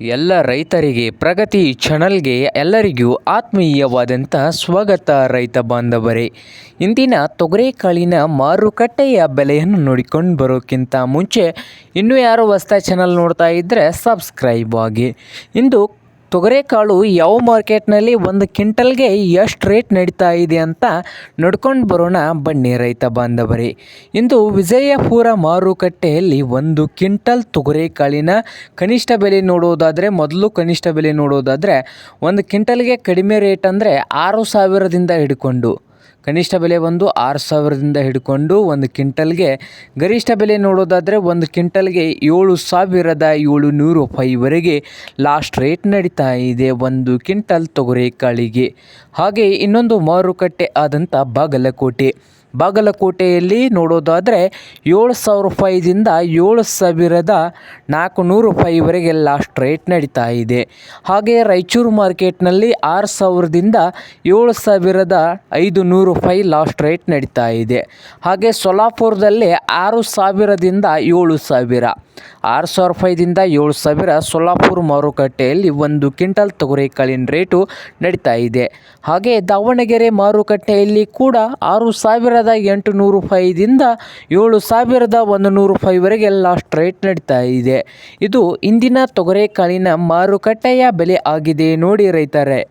ಎಲ್ಲ ರೈತರಿಗೆ, ಪ್ರಗತಿ ಚಾನಲ್ಗೆ ಎಲ್ಲರಿಗೂ ಆತ್ಮೀಯವಾದಂಥ ಸ್ವಾಗತ ರೈತ ಬಾಂಧವರೇ. ಇಂದಿನ ತೊಗರೆಕಾಳಿನ ಮಾರುಕಟ್ಟೆಯ ಬೆಲೆಯನ್ನು ನೋಡಿಕೊಂಡು ಬರೋಕ್ಕಿಂತ ಮುಂಚೆ ಇನ್ನೂ ಯಾರು ಹೊಸ್ತಾ ಚಾನಲ್ ನೋಡ್ತಾ ಇದ್ದರೆ ಸಬ್ಸ್ಕ್ರೈಬ್ ಆಗಿ. ಇಂದು ತೊಗರೆಕಾಳು ಯಾವ ಮಾರ್ಕೆಟ್ನಲ್ಲಿ ಒಂದು ಕ್ವಿಂಟಲ್ಗೆ ಎಷ್ಟು ರೇಟ್ ನಡೀತಾ ಇದೆ ಅಂತ ನಡ್ಕೊಂಡು ಬರೋಣ. ಬನ್ನಿ ರೈತ ಬಾಂಧವರಿ. ಇಂದು ವಿಜಯಪುರ ಮಾರುಕಟ್ಟೆಯಲ್ಲಿ ಒಂದು ಕ್ವಿಂಟಲ್ ತೊಗರೆಕಾಳಿನ ಕನಿಷ್ಠ ಬೆಲೆ ನೋಡೋದಾದರೆ, ಮೊದಲು ಕನಿಷ್ಠ ಬೆಲೆ ನೋಡೋದಾದರೆ ಒಂದು ಕ್ವಿಂಟಲ್ಗೆ ಕಡಿಮೆ ರೇಟ್ ಅಂದರೆ ಆರು ಸಾವಿರದಿಂದ ಹಿಡ್ಕೊಂಡು. ಕನಿಷ್ಠ ಬೆಲೆ ಬಂದು ಆರು ಸಾವಿರದಿಂದ ಹಿಡ್ಕೊಂಡು ಒಂದು ಕ್ವಿಂಟಲ್ಗೆ. ಗರಿಷ್ಠ ಬೆಲೆ ನೋಡೋದಾದರೆ ಒಂದು ಕ್ವಿಂಟಲ್ಗೆ ಏಳು ಸಾವಿರದ ಏಳು ನೂರು ರೂಪಾಯಿವರೆಗೆ ಲಾಸ್ಟ್ ರೇಟ್ ನಡೀತಾ ಇದೆ ಒಂದು ಕ್ವಿಂಟಲ್ ತೊಗರೆಕಾಳಿಗೆ ಹಾಗೆ ಇನ್ನೊಂದು ಮಾರುಕಟ್ಟೆ ಆದಂಥ ಬಾಗಲಕೋಟೆ. ಬಾಗಲಕೋಟೆಯಲ್ಲಿ ನೋಡೋದಾದರೆ ಏಳು ಸಾವಿರ ರೂಪಾಯಿದಿಂದ ಏಳು ಸಾವಿರದ ನಾಲ್ಕು ನೂರು ರೂಪಾಯಿವರೆಗೆ ಲಾಸ್ಟ್ ರೇಟ್ ನಡೀತಾ ಇದೆ. ಹಾಗೆ ರಾಯಚೂರು ಮಾರ್ಕೆಟ್ನಲ್ಲಿ ಆರು ಸಾವಿರದಿಂದ ಏಳು ಸಾವಿರದ ಐದು ನೂರು ರೂಪಾಯಿ ಲಾಸ್ಟ್ ರೇಟ್ ನಡೀತಾ ಇದೆ. ಹಾಗೆ ಸೊಲಾಪುರದಲ್ಲಿ ಆರು ಸಾವಿರದಿಂದ ಏಳು ಸಾವಿರ. ಆರು ಸಾವಿರ ರೂಪಾಯಿದಿಂದ ಏಳು ಸಾವಿರ ಸೊಲ್ಲಾಪುರ ಮಾರುಕಟ್ಟೆಯಲ್ಲಿ ಒಂದು ಕ್ವಿಂಟಲ್ ತೊಗರೆಕಾಳಿನ ರೇಟು ನಡೀತಾ ಇದೆ. ಹಾಗೆ ದಾವಣಗೆರೆ ಮಾರುಕಟ್ಟೆಯಲ್ಲಿ ಕೂಡ ಆರು ಸಾವಿರದ ಎಂಟು ನೂರು ರೂಪಾಯಿದಿಂದ ಏಳು ಸಾವಿರದ ಒಂದು ನೂರು ರೂಪಾಯಿವರೆಗೆ ಲಾಸ್ಟ್ ರೇಟ್ ನಡೀತಾ ಇದೆ. ಇದು ಇಂದಿನ ತೊಗರೆಕಾಳಿನ ಮಾರುಕಟ್ಟೆಯ ಬೆಲೆ ಆಗಿದೆ ನೋಡಿ ರೈತರೇ.